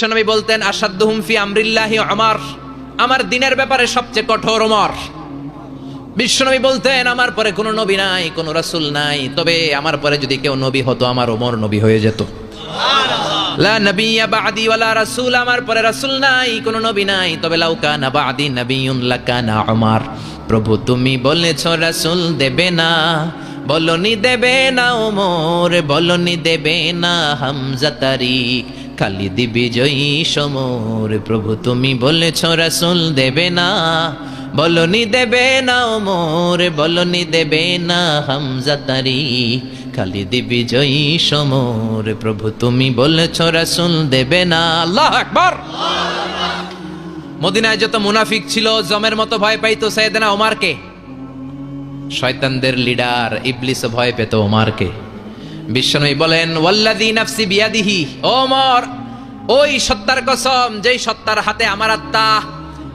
বিশ্বনবী বলতেন আসাদ্দুহুম হুমফি আমরিল্লাহি আমার আমার দিনের ব্যাপারে সবচেয়ে কঠোর ওমর। বিশ্বনবী বলতেন আমার পরে কোনো নবী নাই কোনো রাসূল নাই তবে আমার পরে যদি কেউ নবী হতো আমার ওমর নবী হয়ে যেত। লা নবিয়্যা বাদি ওয়ালা রাসূল আমার পরে রাসূল নাই কোনো নবী নাই তবে লাউ কানা বাদি নবিয়ুন লাকানা উমার প্রভু তুমি বলেছ রাসূল দেবে না বলনি দেবে না ওমর বলনি দেবে না হামজা তারিক। খালিদ বিজয়ী সমর। প্রভু, তুমি বলেছ, রাসূল দেবে না। বলনি দেবে না ওমর, বলনি দেবে না হামজা তারিক খালিদ বিজয়ী সমর। প্রভু, তুমি বলেছ, রাসূল দেবে না। আল্লাহ আকবার! মদিনায় যত মুনাফিক ছিল, জমের মতো ভয় পাইতো সাইয়েদনা ওমারকে। শয়তানদের লিডার ইবলিস ভয় পেত ওমারকে। বিশ্বনবী বলেন ওয়াল্লাযী নাফসি বিয়াদিহি ওমর ওই সত্তার কসম যেই সত্তার হাতে আমার আত্মা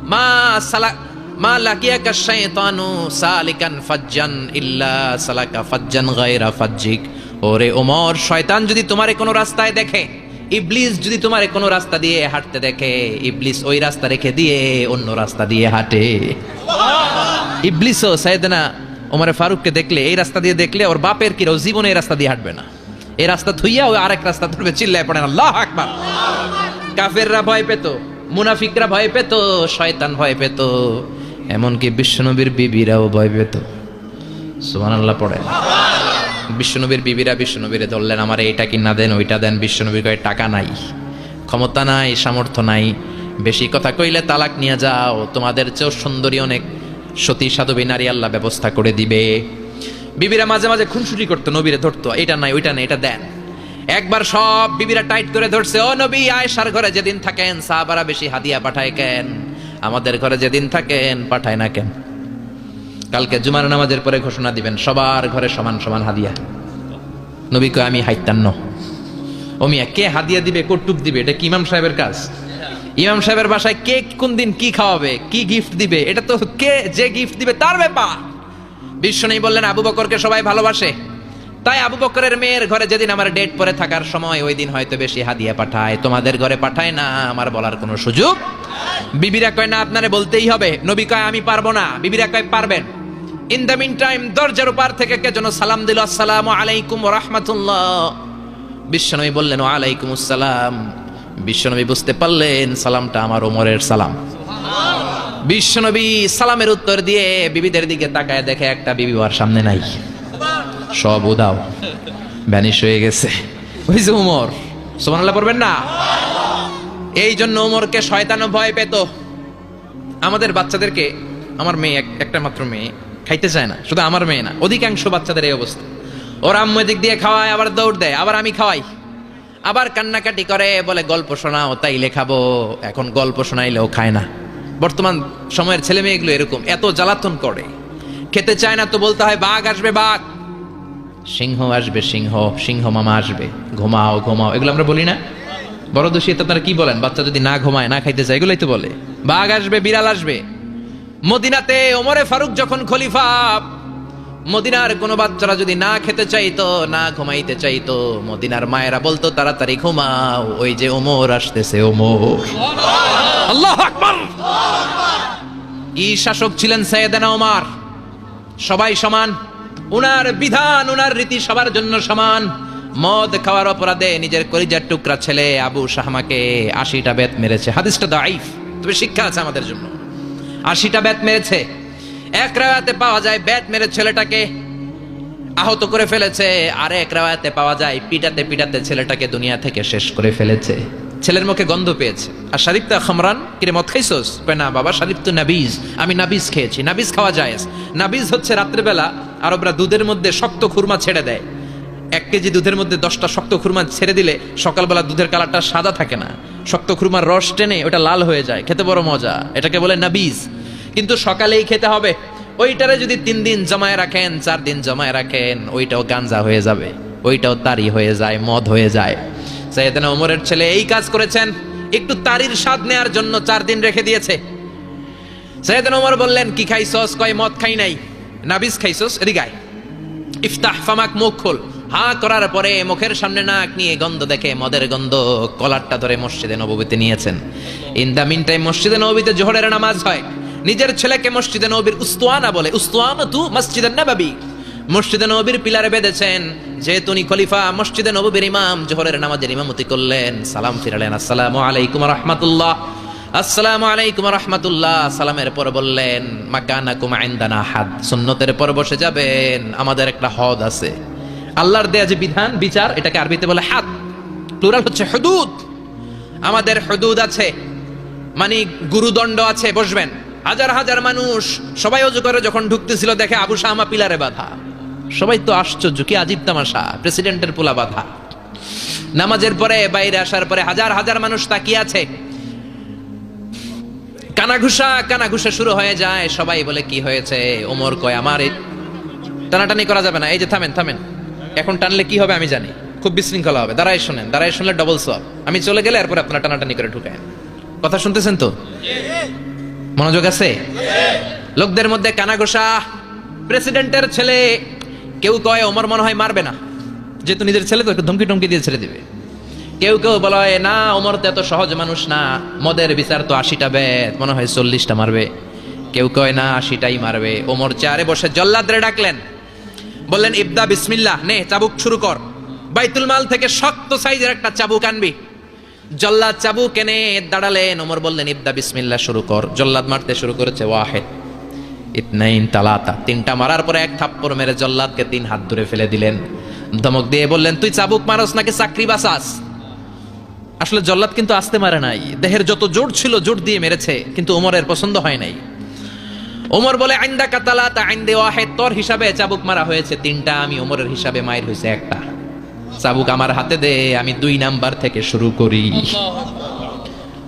মা সালা মা লাকিয়া লাকিয়াকা শাইতানু সালিকান ফাজ্জান ইল্লা সালাকা ফাজ্জান গায়রা ফাজ্জিক ওরে ওমর শয়তান যদি তোমারে কোনো রাস্তায় দেখে ইবলিস যদি তোমারে কোনো রাস্তা দিয়ে হাঁটতে দেখে ইবলিস ওই রাস্তা রেখে দিয়ে অন্য রাস্তা দিয়ে হাঁটে ইবলিসও সাইয়েদনা ওমরে ফারুককে দেখলে, এই রাস্তা দিয়ে দেখলে ওর বাপের কি ও জীবনে এই রাস্তা দিয়ে হাঁটবে না? এই রাস্তা থুইয়া ওই আরেক রাস্তা ধরবে, চিল্লায় পড়ে আল্লাহ আকবার। কাফেররা ভয় পেত, মুনাফিকরা ভয় পেত, শয়তান ভয় পেত, এমনকি বিশ্বনবীর বিবিরাও ভয় পেত। সুবহানাল্লাহ, পড়ে। বিশ্বনবীর বিবিরা বিশ্বনবীরে ধরলেন, আমার এইটা কি না দেন, ওইটা দেন। বিশ্বনবীর কয়, টাকা নাই, ক্ষমতা নাই, সামর্থ্য নাই। বেশি কথা কইলে তালাক নিয়ে যাও। তোমাদের চেয়েও সুন্দরী অনেক সতী সাধবী নারী আল্লাহ ব্যবস্থা করে দিবে। বিবিরা মাঝে মাঝে খুনসুটি করতো, নবীরে ধরতো এটা নাই, ওইটা নাই, এটা দেন। একবার সব বিবিরা টাইট করে ধরছে, ও নবী, আয়েশার ঘরে যেদিন থাকেন, সাহাবারা বেশি হাদিয়া পাঠায় কেন? আমাদের ঘরে যেদিন থাকেন, পাঠায় না কেন? কালকে জুমার নামাজের পরে ঘোষণা দিবেন, সবার ঘরে সমান সমান হাদিয়া। নবী কয়, আমি হাইতান্ন ও মিয়া কে হাদিয়া দিবে কটুক দিবে? এটা কি ইমাম সাহেবের কাজ? ইমাম সাহেবের বাসায় কে কোন দিন কি খাওয়াবে, কি গিফট দিবে, এটা তো কে যে গিফট দিবে তার ব্যাপার। বিশ্ব নেই বললেন, আবু বকরকে সবাই ভালোবাসে? তাই আবু বকরের মেয়ের ঘরে যেদিন আমার ডেট পরে থাকার সময়, ওই দিন হয়তো বেশি হাদিয়া পাঠায়, তোমাদের ঘরে পাঠায় না, আমার বলার কোনো সুযোগ? বিবিরা কয়, না, আপনারে বলতেই হবে। নবী কয়, আমি পারব না। বিবিরা কয়, পারবেন। ইন দ্য মিন টাইম দরজার উপর থেকে কে যেন সালাম দিল, আসসালামু আলাইকুম রাহমাতুল্লাহ। বিশ্বনবী বললেন আলাইকুম আসসালাম। বিশ্বনবী বুঝতে পারলেন সালামটা আমার ওমরের সালাম। বিশ্বনবী সালামের উত্তর দিয়ে বিবিদের দিকে তাকায় দেখে একটা বিবি ওর সামনে নাই। সব উদাও ভ্যানিশ হয়ে গেছে। যে উমর সুবহানাল্লাহ পড়বেন না? এই জন্য উমরকে শয়তানও ভয় পেত। আমাদের বাচ্চাদেরকে, আমার মেয়ে, এক- একটা মাত্র মেয়ে, খাইতে চায় না। শুধু আমার মেয়ে না, অধিকাংশ বাচ্চাদের এই অবস্থা। ওরা আম্মু এদিক দিয়ে খাওয়ায়, আবার দৌড় দেয়, আবার আমি খাওয়াই। আবার কান্নাকাটি করে, বলে, গল্প শোনাও, তাই লেখাবো। এখন গল্প শোনাইলেও খায় না। বর্তমান সময়ের ছেলে মেয়েগুলো এরকম, এত জ্বালাতন করে। খেতে চায় না তো বলতে হয়, বাঘ আসবে, বাঘ। সিংহ আসবে, সিংহ সিংহ মামা আসবে। ঘুমাও ঘুমাও। এগুলো আমরা বলি না। বড় দোষী তারা কি বলেন? বাচ্চা যদি না ঘুমায়, না খাইতে চায়, এগুলোই তো বলে। বাঘ আসবে, বিড়াল আসবে। মদিনাতে ওমরে ফারুক যখন খলিফা মদিনার কোনো বাচ্চারা যদি না খেতে চাইতো না ঘুমাইতে চাইতো মদিনার মায়েরা বলতো তাড়াতাড়ি ঘুমাও ওই যে ওমর আসতেছে ওমর। আল্লাহ আকবার। কি শাসক ছিলেন সৈয়দানা ওমর। সবাই সমান। উনার বিধান উনার রীতি সবার জন্য সমান। মদ খাওয়ার অপরাধে নিজের কলিজার টুকরা ছেলে আবু শাহমাকে আশিটা বেত মেরেছে। হাদিসটা দাইফ তবে শিক্ষা আছে আমাদের জন্য। আশিটা বেত মেরেছে। এক রায়াতে পাওয়া যায় ব্যাট মেরে ছেলেটাকে আহত করে ফেলেছে, আর এক রায়াতে পাওয়া যায় পিটাতে পিটাতে ছেলেটাকে দুনিয়া থেকে শেষ করে ফেলেছে। ছেলের মুখে গন্ধ পেয়েছে। আর শারিফ তা খামরান, কিরে মদ খাইছোস? না বাবা, শারিফ তো নাবিজ। আমি নাবিজ খেয়েছি, নাবিজ খাওয়া যায় নাবিজ হচ্ছে রাত্রেবেলা আরবরা দুধের মধ্যে শক্ত খুরমা ছেড়ে দেয়। এক কেজি দুধের মধ্যে দশটা শক্ত খুরমা ছেড়ে দিলে সকালবেলা দুধের কালারটা সাদা থাকে না। শক্ত খুরমার রস টেনে ওটা লাল হয়ে যায়। খেতে বড় মজা। এটাকে বলে নাবিজ। কিন্তু সকালেই খেতে হবে। ওইটারে যদি তিন দিন জমায় রাখেন, চার দিন জমায় রাখেন, ওইটাও গাঞ্জা হয়ে যাবে। ওইটাও তারি হয়ে যায়, মদ হয়ে যায়। সৈয়দনা ওমরের ছেলে এই কাজ করেছেন, একটু তারির স্বাদ নেয়ার জন্য চার দিন রেখে দিয়েছে। সৈয়দনা ওমর বললেন, কি খাইছস কয়, মদ খাই নাই। নাবিজ খাইছস আয়। ইফতাহ, ফামাক, মুখ খোল। হা করার পরে মুখের সামনে নাক নিয়ে গন্ধ দেখে মদের গন্ধ কলারটা ধরে মসজিদে নববীতে নিয়েছেন। ইন দ্য মিন টাইম মসজিদে নববীতে জোহরের নামাজ হয়। নিজের ছেলেকে মসজিদে নবীর উস্তুয়ানা বলে উস্তুয়ানা তু মসজিদে নববী। মসজিদে নবীর পিলারে বেঁধেছেন, যেহেতু উনি খলিফা, মসজিদে নববীর ইমাম, জোহরের নামাজের ইমামতি করলেন। সালাম ফিরালেন, আসসালামু আলাইকুম রাহমাতুল্লাহ। আসসালামু আলাইকুম রহমতুল্লাহ, সালামের পর বললেন মাকানা কুমা ইন্দানা হাদ সুন্নতের পর বসে যাবেন। আমাদের একটা হদ আছে। আল্লাহর দেয়া যে বিধান, বিচার, এটাকে আরবিতে বলে হাদ। প্লুরাল হচ্ছে হুদুদ। আমাদের হুদুদ আছে মানে গুরুদণ্ড আছে, বসবেন। হাজার হাজার মানুষ সবাই অজু করে যখন ঢুকতেছিল, দেখে আবু শাহমা পিলারে বাধা। সবাই তো আশ্চর্য, কি আজীব তামাশা, প্রেসিডেন্টের পোলা বাধা। নামাজের পরে, বাইরে আসার পরে হাজার হাজার মানুষ তাকিয়ে আছে। কানাঘুষা কানাঘুষা শুরু হয়ে যায়, সবাই বলে, কি হয়েছে? ওমর কয়, আমার টানাটানি করা যাবে না। এই যে, থামেন থামেন। এখন টানলে কি হবে আমি জানি। খুব বিশৃঙ্খলা হবে। দাঁড়াই শোনেন দাঁড়াই শুনলে ডবল সব আমি চলে গেলে এরপর আপনারা টানাটানি করে ঢুকেন কথা শুনতেছেন তো? মনোযোগ আছে? লোকদের মধ্যে কানাঘোষা। প্রেসিডেন্টের ছেলে, কেউ কয় ওমর মনে হয় মারবে না। যেহেতু নিজের ছেলে তো একটু ধমকি টমকি দিয়ে ছেড়ে দিবে। কেউ কেউ বলা হয় না, ওমর তো এত সহজ মানুষ না। মদের বিচার তো আশিটা বেদ, মনে হয় চল্লিশটা মারবে। কেউ কয়, না, আশিটাই মারবে। ওমর চেয়ারে বসে জল্লাদরে ডাকলেন। বললেন, ইবদা বিসমিল্লাহ, নে, চাবুক শুরু কর। বাইতুল মাল থেকে শক্ত সাইজের একটা চাবুক আনবি। জল্লাদ চাবুক এনে দাঁড়ালেন। ওমর বললেন, ইবদা বিসমিল্লা শুরু কর। জল্লাদ মারতে শুরু করেছে, ওয়াহেদ। ইতনাইন তালাতা। তিনটা মারার পরে এক থাপ্পড় মেরে জল্লাদকে তিন হাত ধরে ফেলে দিলেন। ধমক দিয়ে বললেন, তুই চাবুক মারস নাকি চাকরি বাসাস আসলে জল্লাদ কিন্তু আসতে মারে নাই। দেহের যত জোর ছিল, জোর দিয়ে মেরেছে, কিন্তু ওমরের পছন্দ হয় নাই। ওমর বলে আইন্দা কাতালা তা আইন্দে ওয়াহেদ। তোর হিসাবে চাবুক মারা হয়েছে তিনটা, আমি ওমরের হিসাবে মায়ের হয়েছে একটা। চাবুক আমার হাতে দে, আমি দুই নাম্বার থেকে শুরু করি।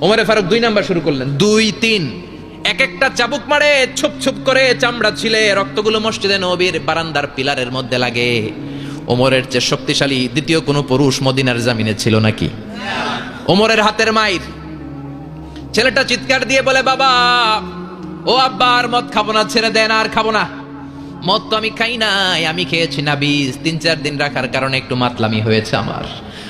ওমরে ফারুক, দুই নাম্বার শুরু করলেন। দুই, তিন। এক একটা চাবুক মারে, ছুপ ছুপ করে চামড়া ছিলে, রক্তগুলো মসজিদে নবীর বারান্দার পিলারের মধ্যে লাগে। ওমরের চেয়ে শক্তিশালী দ্বিতীয় কোনো পুরুষ মদিনার জামিনে ছিল নাকি? ওমরের হাতের মাইর। ছেলেটা চিৎকার দিয়ে বলে, বাবা, ও আব্বা, আর মদ খাব না, ছেড়ে দেন, আর খাব না। মদ তো আমি খাই নাই, আমি খেয়েছি না বীজ। তিন, চার দিন রাখার কারণে একটু মাতলামি হয়েছে আমার।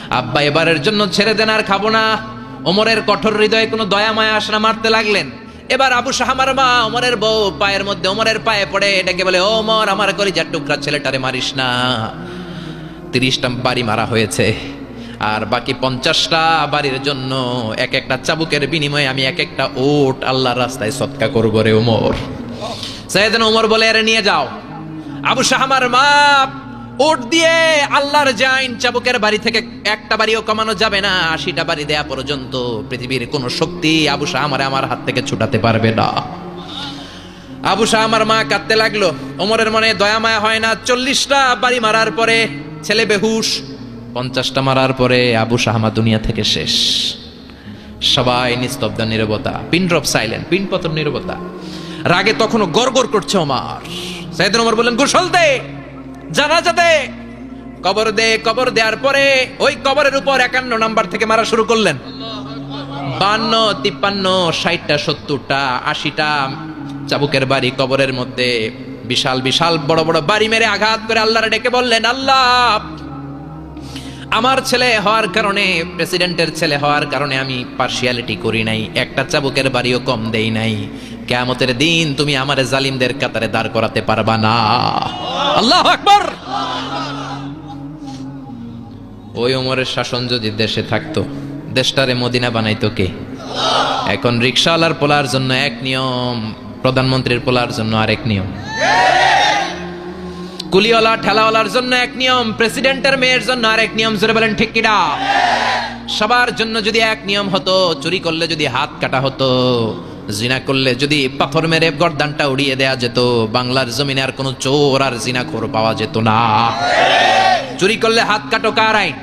আব্বা এবারের জন্য ছেড়ে দেন আর খাব না। ওমরের কঠোর হৃদয়ে কোনো দয়া, মায়া আসনা মারতে লাগলেন। এবার আবু শাহামার মা, ওমরের বউ, পায়ের মধ্যে ওমরের পায়ে পড়ে এটাকে বলে ওমর, আমার করি কলিজার টুকরা ছেলেটারে মারিস না। তিরিশটা বাড়ি মারা হয়েছে। আর বাকি পঞ্চাশটা বাড়ির জন্য এক একটা চাবুকের বিনিময়ে আমি এক একটা ওট আল্লাহর রাস্তায় সৎকা করব রে ওমর। সাইয়েদনা ওমর বলে এরে নিয়ে যাও। আবু শাহামার মা ওট দিয়ে আল্লাহর জাইন চাবুকের বাড়ি থেকে একটা বাড়িও কমানো যাবে না, আশিটা বাড়ি দেয়া পর্যন্ত পৃথিবীর কোন শক্তি আবু শাহামারে আমার হাত থেকে ছুটাতে পারবে না। আবু শাহ আমার মা কাঁদতে লাগল। ওমরের মনে দয়া মায়া হয় না, চল্লিশটা বাড়ি মারার পরে ছেলে বেহুশ, পঞ্চাশটা মারার পরে আবু শাহমা দুনিয়া থেকে শেষ। সবাই নিস্তব্ধ, নিরবতা পিন ড্রপ সাইলেন্ট পিন পতন নিরবতা। রাগে তখনও গড়গড় করছে ওমার। সাইদুল ওমর বললেন, গোসল দে, জানাজা দে, কবর দে, কবর দেওয়ার পরে ওই কবরের উপর একান্ন নাম্বার থেকে মারা শুরু করলেন। বান্ন, তিপ্পান্ন, ষাটটা, সত্তরটা, আশিটা চাবুকের বাড়ি কবরের মধ্যে বিশাল বিশাল বড় বড় বাড়ি মেরে আঘাত করে আল্লাহরে ডেকে বললেন, আল্লাহ, আমার ছেলে হওয়ার কারণে প্রেসিডেন্টের ছেলে হওয়ার কারণে আমি পার্সিয়ালিটি করি নাই, একটা চাবুকের বাড়িও কম দেই নাই কেয়ামতের দিন তুমি আমার জালিমদের কাতারে দাঁড় করাতে পারবা না। আল্লাহ আকবর। ওই ওমরের শাসন যদি দেশে থাকতো, দেশটারে মদিনা বানাইতো কে? এখন রিক্সাওয়ালার পোলার জন্য এক নিয়ম, প্রধানমন্ত্রীর পোলার জন্য আরেক নিয়ম। কুলিওয়ালা, ঠেলাওয়ালার জন্য এক নিয়ম, প্রেসিডেন্টের মেয়ের জন্য আরেক নিয়ম, জোরে বলেন ঠিক কিনা? সবার জন্য যদি এক নিয়ম হতো, চুরি করলে যদি হাত কাটা হতো জিনা করলে যদি পাথর মেরে গর্দানটা উড়িয়ে দেয়া যেত, বাংলার জমিনে আর কোনো চোর আর জিনাখোর পাওয়া যেত না। চুরি করলে হাত কাটো কার আইন?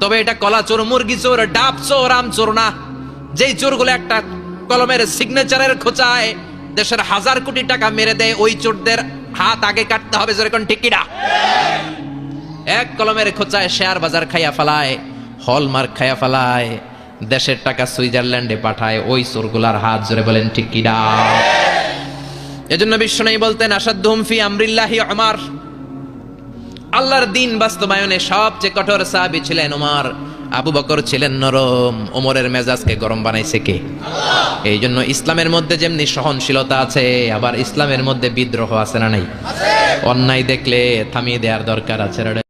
তবে এটা কলা চোর, মুরগি চোর, ডাব চোর, আম চোর না। যেই চোরগুলো একটা কলমের সিগনেচারের খোঁচায়, দেশের হাজার কোটি টাকা মেরে দেয়, ওই চোরদের হাত আগে কাটতে হবে যেরকম টিকিটা এক কলমের খোঁচায় শেয়ার বাজার খাইয়া ফেলায়, হলমার্ক খাইয়া ফেলায় দেশের টাকা সুইজারল্যান্ডে পাঠায় ওই চোরগুলার হাত জোরে বলেন ঠিক কিনা এজন্য বিশ্ব নেই বলতেন আসাদ্দুম ফি আমরিল্লাহি আমার আল্লাহর দিন বাস্তবায়নে সবচেয়ে কঠোর সাহাবী ছিলেন ওমর আবু বকর ছিলেন নরম। ওমরের মেজাজকে গরম বানাইছে কে? এই জন্য ইসলামের মধ্যে যেমনি সহনশীলতা আছে আবার ইসলামের মধ্যে বিদ্রোহ আছে না নাই? অন্যায় দেখলে থামিয়ে দেওয়ার দরকার আছে।